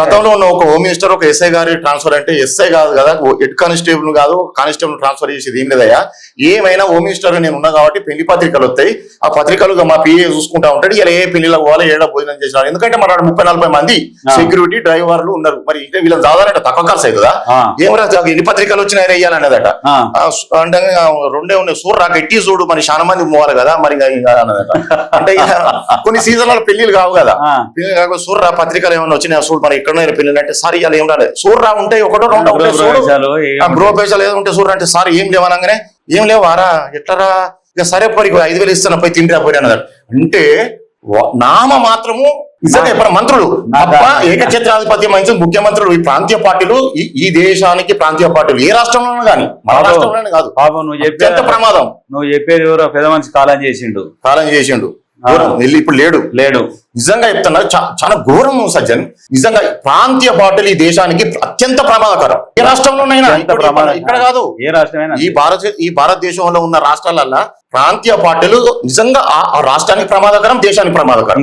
గతంలో ఉన్న ఒక హోమ్ మినిస్టర్ ఒక ఎస్ఐ గారి ట్రాన్స్ఫర్ అంటే ఎస్ఐ కాదు కదా హెడ్ కానిస్టేబుల్ కాదు కానిస్టేబుల్ ట్రాన్స్ఫర్ చేసేది ఏం లేదయ్యా. ఏమైనా హోమ్ మినిస్టర్ నేను ఉన్నా కాబట్టి పెళ్ళి పత్రికలు వస్తాయి. ఆ పత్రికలు మా పిఏ చూసుకుంటా ఉంటాడు. ఇలా ఏ పెళ్ళిలకు పోవాలి ఏడ భోజనం చేసినారు. ఎందుకంటే మన ముప్పై నలభై మంది. సెక్యూరిటీ డ్రైవర్లు ఉన్నారు. మరి వీళ్ళని చదవాలంటే తక్కువ ఖర్చు అవుతుందా? ఆ, ఏం రా ఎన్ని పత్రికలు. ఆ, సు- అంటే రెండే ఉన్నాయి. సూర్ రా గట్టి చూడు. మరి చాలా మంది పోవాలి కదా మరి అన్నదట అంటే కొన్ని సీజన్లలో పెళ్ళిలు కావు కదా. పెళ్ళి కాకపోతే సూర్రా పత్రికలు ఏమైనా వచ్చినాయి? చూడు మరి ఎక్కడ పెళ్ళి అంటే సార్ ఇవాళ ఏం రాలేదు. సూర్రా ఉంటాయి ఒకటో రెండో ఆ గృహపేశాలు ఏదో ఉంటే చూడండి అంటే సార్ ఏం లేవనగానే ఏం లేవారా ఎట్లరా ఇక సరే పోయి ఐదు వేలు ఇస్తాను పోయి తింటా పోయి అన్నదారు అంటే నామ మాత్రము నిజంగా ఇప్పుడు మంత్రులు. తప్ప ఏకఛత్రాధిపత్యం వహించిన ముఖ్యమంత్రులు ఈ ప్రాంతీయ పార్టీలు ఈ- ఈ దేశానికి ప్రాంతీయ పార్టీలు ఏ రాష్ట్రంలోనూ కానీ మన రాష్ట్రంలోనే కాదు. పాపం నువ్వు చెప్పే ప్రమాదం. నువ్వు చెప్పేది ఎవరో పెద్ద మనిషి కాలం చేసిండు. కాలం చేసిండు. వెళ్ళి ఇప్పుడు లేడు. లేడు. నిజంగా చెప్తున్నా చాలా ఘోరం సజ్జన్. నిజంగా ప్రాంతీయ పార్టీలు ఈ దేశానికి అత్యంత ప్రమాదకరం. ఏ రాష్ట్రంలోనైనా ఇక్కడ కాదు. ఏ రాష్ట్రమైనా? ఈ భారత ఈ భారతదేశంలో ఉన్న రాష్ట్రాలల్లో ప్రాంతీయ పార్టీలు నిజంగా ఆ రాష్ట్రానికి ప్రమాదకరం దేశానికి ప్రమాదకరం.